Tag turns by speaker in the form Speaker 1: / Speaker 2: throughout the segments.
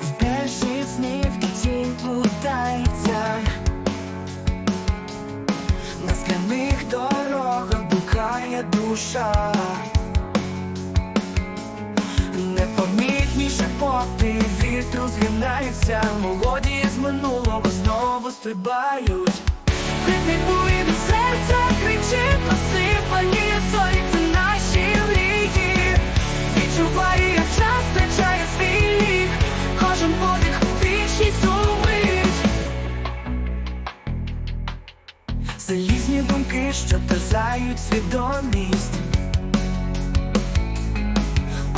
Speaker 1: в перші снів тінь плутається. На скляних дорогах блукає душа. Непомітні шепоти вітру згинаються, молоді з минулого знову стрибають. Припікує до кричить посипані зорі, що терзають свідомість.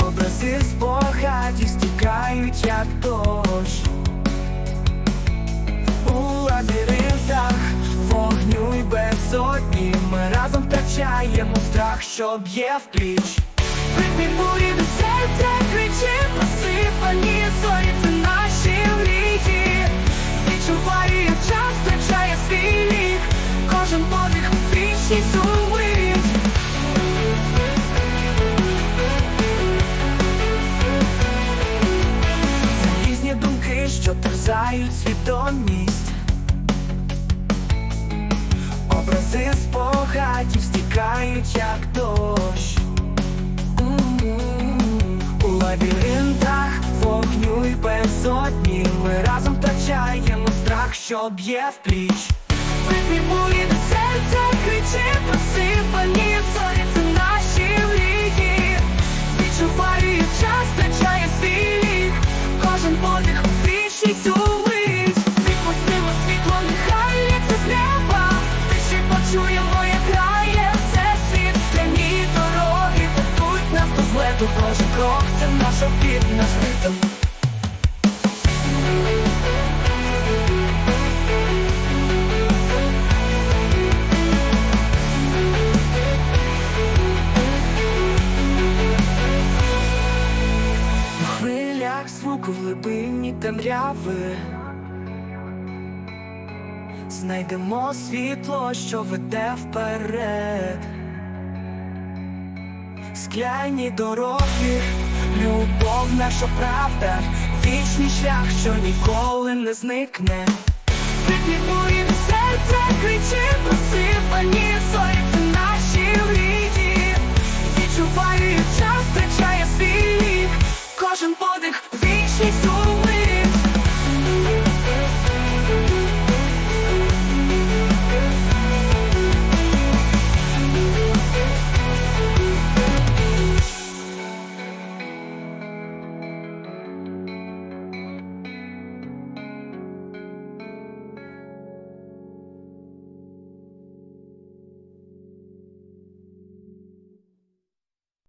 Speaker 1: Образи спогадів стікають, як дощ. У лабіринтах вогню й безодні. Ми разом втрачаємо страх, що б'є в пліч. Припікує до серця, кричи посипані зорі, це наші мрії терзають свідомість. Образи спогадів стікають, як дощ. У лабіринтах вогню й безодні. Ми разом втрачаємо страх, що б'є в пліч. До серця, кричи посипані до Кожен крок це наш обід, наш ритм У хвилях звуку в глибині темряви Знайдемо світло, що веде вперед скляні дороги, любов, наша правда, вічний шлях, що ніколи не зникне. Ти Прикліпуємо серце, кричи, посипані зорі наші мрії Відчуваю, час втрачає свій, кожен подих.